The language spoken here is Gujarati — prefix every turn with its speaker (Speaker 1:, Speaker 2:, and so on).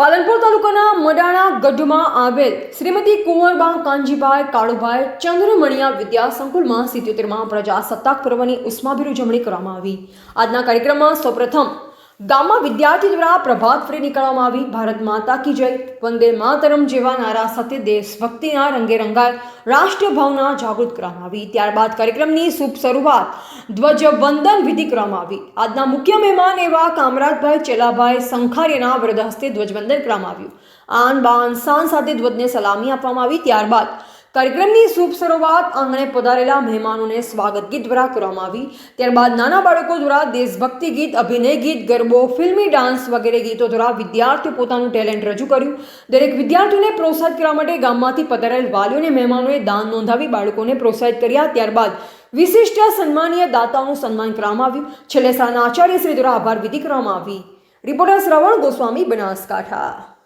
Speaker 1: પાલનપુર તાલુકાના મડાણા ગઢમાં આવેલ શ્રીમતી કુંવરબા કાનજીભાઈ કાળુભાઈ ચંદ્રમણિયા વિદ્યા સંકુલમાં સિત્યોતેરમાં પ્રજાસત્તાક પર્વની ઉષ્માભેર ઉજવણી કરવામાં આવી. આજના કાર્યક્રમમાં સૌપ્રથમ ગામમાં વિદ્યાર્થી દ્વારા પ્રભાત ફેરી નીકળવામાં આવી. ભારત માતા કી જય. વંદે માતરમ જેવા નારા સાથે દેશભક્તિના રંગે રંગાય રાષ્ટ્રીય ભાવના જાગૃત કરવામાં આવી. ત્યારબાદ કાર્યક્રમની શુભ શરૂઆત ધ્વજવંદન વિધિ કરવામાં આવી. આજના મુખ્ય મહેમાન એવા કામરાજભાઈ ચેલાભાઈ સંખારીના વરદ હસ્તે ધ્વજવંદન કરવામાં આવ્યું. આન બાન શાન સાથે ધ્વજને સલામી આપવામાં આવી. ત્યારબાદ કાર્યક્રમની શુભ શરૂઆત આંગણે પધારેલા મહેમાનોને સ્વાગત ગીત દ્વારા કરવામાં આવી. ત્યારબાદ નાના બાળકો દ્વારા દેશભક્તિ ગીત, અભિનય ગીત, ગરબો, ફિલ્મી ડાન્સ વગેરે ગીતો દ્વારા વિદ્યાર્થીઓ પોતાનું ટેલેન્ટ રજૂ કર્યું. દરેક વિદ્યાર્થીઓને પ્રોત્સાહિત કરવા માટે ગામમાંથી પધારેલ વાલીઓને મહેમાનોએ દાન નોંધાવી બાળકોને પ્રોત્સાહિત કર્યા. ત્યારબાદ વિશિષ્ટ સન્માનીય દાતાઓનું સન્માન કરવામાં આવ્યું. છેલ્લે શાળાના આચાર્ય શ્રી દ્વારા આભાર વિધિ કરવામાં આવી. રિપોર્ટર શ્રવણ ગોસ્વામી બનાસકાંઠા.